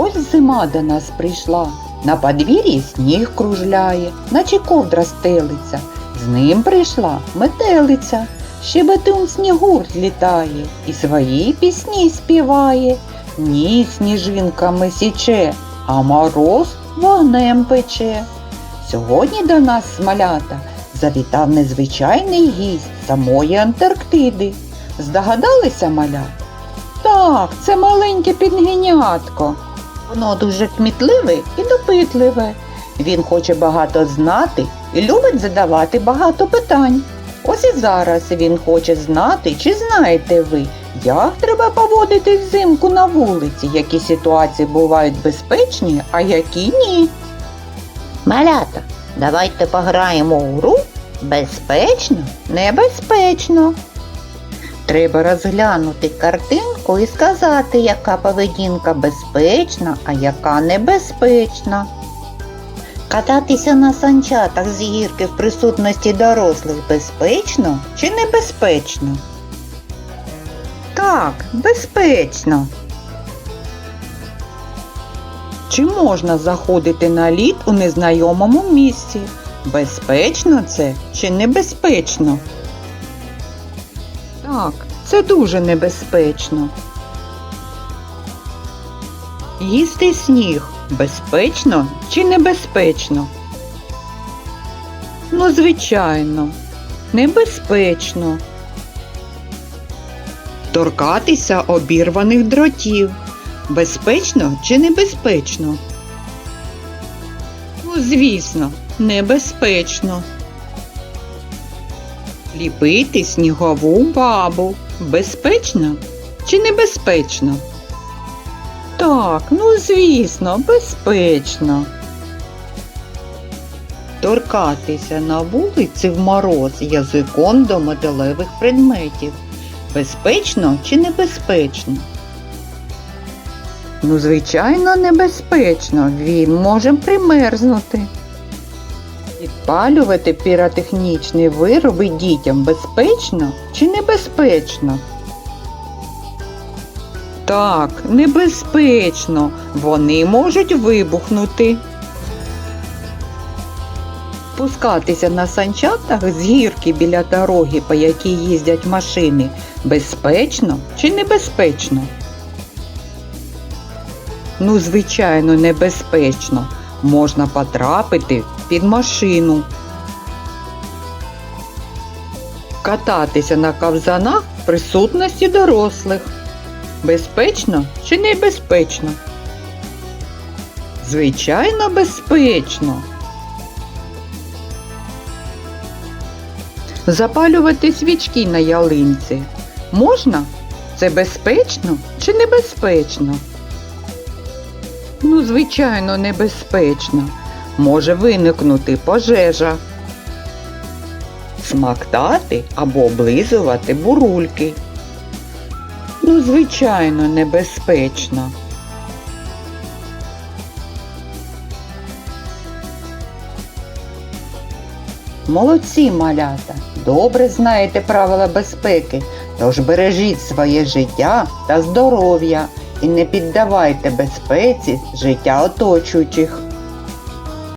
Ось зима до нас прийшла. На подвір'ї сніг кружляє, наче ковдра стелиться. З ним прийшла метелиця. Щебетун снігур злітає і свої пісні співає. Ні сніжинками січе, а мороз вогнем пече. Сьогодні до нас смалята завітав незвичайний гість самої Антарктиди. Здогадалися маля? Так, це маленьке підгенятко. Воно дуже кмітливе і допитливе. Він хоче багато знати і любить задавати багато питань. Ось і зараз він хоче знати, чи знаєте ви, як треба поводити взимку на вулиці, які ситуації бувають безпечні, а які ні. Малята, давайте пограємо у гру безпечно, небезпечно. Треба розглянути картинку і сказати, яка поведінка безпечна, а яка небезпечна. Кататися на санчатах з гірки в присутності дорослих безпечно чи небезпечно? Так, безпечно. Чи можна заходити на лід у незнайомому місці? Безпечно це чи небезпечно? Так, це дуже небезпечно. Їсти сніг безпечно чи небезпечно? Ну, звичайно, небезпечно. Торкатися обірваних дротів. Безпечно чи небезпечно? Ну, звісно, небезпечно. Ліпити снігову бабу. Безпечно чи небезпечно? Так, ну звісно, безпечно. Торкатися на вулиці в мороз язиком до металевих предметів. Безпечно чи небезпечно? Ну, звичайно, небезпечно. Він може примерзнути. Підпалювати піротехнічні вироби дітям безпечно чи небезпечно? Так, небезпечно. Вони можуть вибухнути. Спускатися на санчатах з гірки біля дороги, по якій їздять машини, безпечно чи небезпечно? Ну, звичайно, небезпечно. Можна потрапити під машину. Кататися на ковзанах в присутності дорослих. Безпечно чи небезпечно? Звичайно, безпечно. Запалювати свічки на ялинці. Можна? Це безпечно чи небезпечно? Ну, звичайно, небезпечно. Може виникнути пожежа. Смактати або облизувати бурульки. Ну, звичайно, небезпечно. Молодці, малята! Добре знаєте правила безпеки, тож бережіть своє життя та здоров'я і не піддавайте безпеці життя оточуючих.